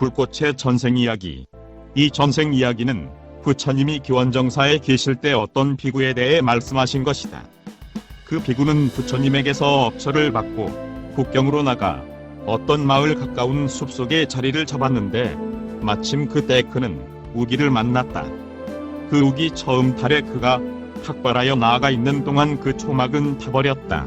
불꽃의 전생 이야기. 이 전생 이야기는 부처님이 기원정사에 계실 때 어떤 비구에 대해 말씀하신 것이다. 그 비구는 부처님에게서 업처를 받고 국경으로 나가 어떤 마을 가까운 숲속에 자리를 잡았는데 마침 그때 그는 우기를 만났다. 그 우기 처음 달에 그가 탁발하여 나아가 있는 동안 그 초막은 타버렸다.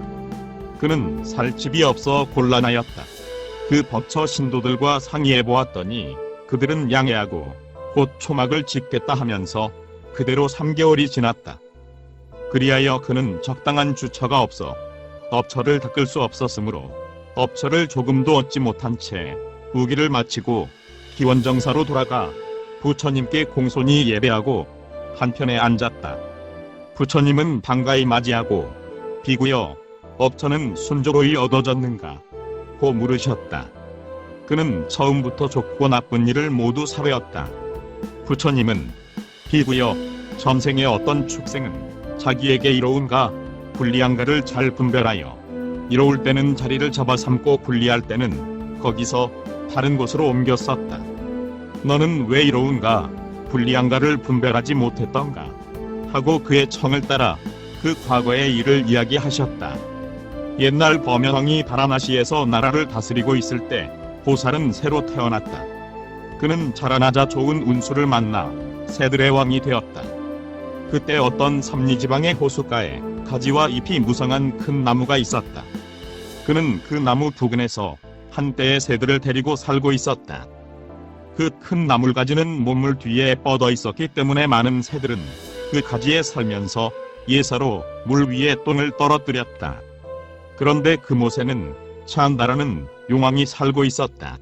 그는 살 집이 없어 곤란하였다. 그 법처 신도들과 상의해 보았더니 그들은 양해하고 곧 초막을 짓겠다 하면서 그대로 3개월이 지났다. 그리하여 그는 적당한 주처가 없어 업처를 닦을 수 없었으므로 업처를 조금도 얻지 못한 채 우기를 마치고 기원정사로 돌아가 부처님께 공손히 예배하고 한편에 앉았다. 부처님은 반가이 맞이하고 비구여 업처는 순조로이 얻어졌는가 고 물으셨다. 그는 처음부터 좋고 나쁜 일을 모두 사회었다. 부처님은 비구여 점생의 어떤 축생은 자기에게 이로운가 불리한가를 잘 분별하여 이로울 때는 자리를 잡아 삼고 불리할 때는 거기서 다른 곳으로 옮겨 썼다. 너는 왜 이로운가 불리한가를 분별하지 못했던가 하고 그의 청을 따라 그 과거의 일을 이야기하셨다. 옛날 범연왕이 바라나시에서 나라를 다스리고 있을 때 보살은 새로 태어났다. 그는 자라나자 좋은 운수를 만나 새들의 왕이 되었다. 그때 어떤 삼리지방의 호숫가에 가지와 잎이 무성한 큰 나무가 있었다. 그는 그 나무 부근에서 한때의 새들을 데리고 살고 있었다. 그 큰 나물가지는 몸물 뒤에 뻗어 있었기 때문에 많은 새들은 그 가지에 살면서 예사로 물 위에 똥을 떨어뜨렸다. 그런데 그 못에는 찬다라는 용왕이 살고 있었다.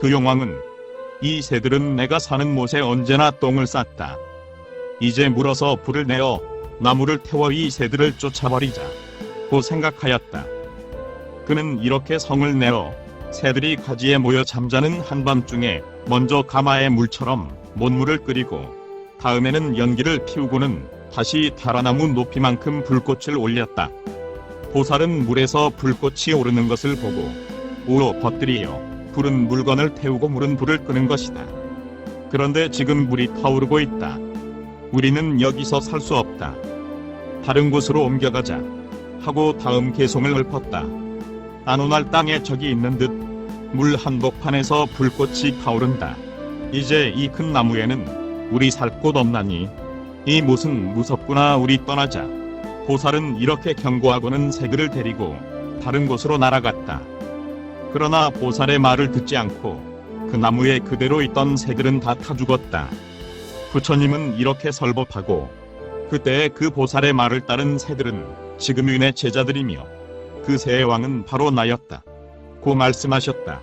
그 용왕은 이 새들은 내가 사는 못에 언제나 똥을 쌌다. 이제 물어서 불을 내어 나무를 태워 이 새들을 쫓아버리자. 고 생각하였다. 그는 이렇게 성을 내어 새들이 가지에 모여 잠자는 한밤중에 먼저 가마에 물처럼 못물을 끓이고 다음에는 연기를 피우고는 다시 다라나무 높이만큼 불꽃을 올렸다. 보살은 물에서 불꽃이 오르는 것을 보고 우로 벗들이여 불은 물건을 태우고 물은 불을 끄는 것이다. 그런데 지금 물이 타오르고 있다. 우리는 여기서 살 수 없다. 다른 곳으로 옮겨가자 하고 다음 개송을 읊었다. 안오날 땅에 적이 있는 듯 물 한복판에서 불꽃이 타오른다. 이제 이 큰 나무에는 우리 살 곳 없나니 이 못은 무섭구나 우리 떠나자. 보살은 이렇게 경고하고는 새들을 데리고 다른 곳으로 날아갔다. 그러나 보살의 말을 듣지 않고 그 나무에 그대로 있던 새들은 다 타 죽었다. 부처님은 이렇게 설법하고 그때 그 보살의 말을 따른 새들은 지금의 내 제자들이며 그 새의 왕은 바로 나였다. 고 말씀하셨다.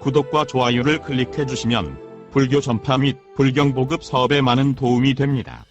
구독과 좋아요를 클릭해 주시면 불교 전파 및 불경 보급 사업에 많은 도움이 됩니다.